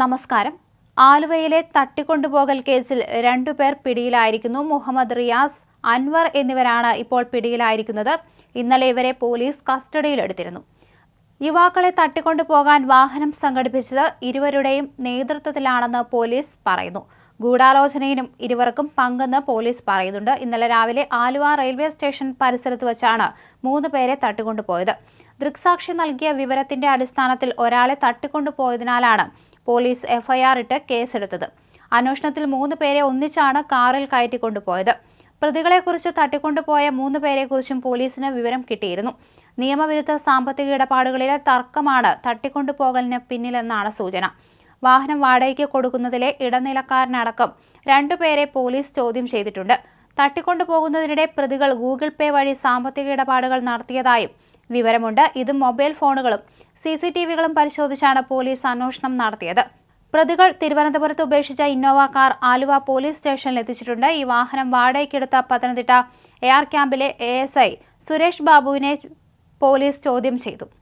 നമസ്കാരം. ആലുവയിലെ തട്ടിക്കൊണ്ടുപോകൽ കേസിൽ രണ്ടുപേർ പിടിയിലായിരിക്കുന്നു. മുഹമ്മദ് റിയാസ് അൻവർ എന്നിവരാണ് ഇപ്പോൾ പിടിയിലായിരിക്കുന്നത്. ഇന്നലെ ഇവരെ പോലീസ് കസ്റ്റഡിയിലെടുത്തിരുന്നു. യുവാക്കളെ തട്ടിക്കൊണ്ടുപോകാൻ വാഹനം സംഘടിപ്പിച്ചത് ഇരുവരുടെയും നേതൃത്വത്തിലാണെന്ന് പോലീസ് പറയുന്നു. ഗൂഢാലോചനയിലും ഇരുവർക്കും പങ്കെന്ന് പോലീസ് പറയുന്നുണ്ട്. ഇന്നലെ രാവിലെ ആലുവ റെയിൽവേ സ്റ്റേഷൻ പരിസരത്ത് വച്ചാണ് മൂന്ന് പേരെ തട്ടിക്കൊണ്ടുപോയത്. ദൃക്സാക്ഷി നൽകിയ വിവരത്തിന്റെ അടിസ്ഥാനത്തിൽ ഒരാളെ തട്ടിക്കൊണ്ടുപോയതിനാലാണ് പോലീസ് എഫ്ഐആർ ഇട്ട് കേസെടുത്തത്. അന്വേഷണത്തിൽ മൂന്ന് പേരെ ഒന്നിച്ചാണ് കാറിൽ കയറ്റിക്കൊണ്ടുപോയത്. പ്രതികളെക്കുറിച്ച് തട്ടിക്കൊണ്ടുപോയ മൂന്ന് പേരെക്കുറിച്ചും പോലീസിന് വിവരം കിട്ടിയിരുന്നു. നിയമവിരുദ്ധ സാമ്പത്തിക ഇടപാടുകളിലെ തർക്കമാണ് തട്ടിക്കൊണ്ടുപോകലിന് പിന്നിലെന്നാണ് സൂചന. വാഹനം വാടകയ്ക്ക് കൊടുക്കുന്നതിലെ ഇടനിലക്കാരനടക്കം രണ്ടുപേരെ പോലീസ് ചോദ്യം ചെയ്തിട്ടുണ്ട്. തട്ടിക്കൊണ്ടുപോകുന്നതിനിടെ പ്രതികൾ ഗൂഗിൾ പേ വഴി സാമ്പത്തിക ഇടപാടുകൾ നടത്തിയതായും വിവരമുണ്ട്. ഇത് മൊബൈൽ ഫോണുകളും സി സി ടി വികളും പരിശോധിച്ചാണ് പോലീസ് അന്വേഷണം നടത്തിയത്. പ്രതികൾ തിരുവനന്തപുരത്ത് ഉപേക്ഷിച്ച ഇന്നോവ കാർ ആലുവ പോലീസ് സ്റ്റേഷനിൽ എത്തിച്ചിട്ടുണ്ട്. ഈ വാഹനം വാടകയ്ക്കെടുത്ത പത്തനംതിട്ട എയർ ക്യാമ്പിലെ എ എസ് ഐ സുരേഷ് ബാബുവിനെ പോലീസ് ചോദ്യം ചെയ്തു.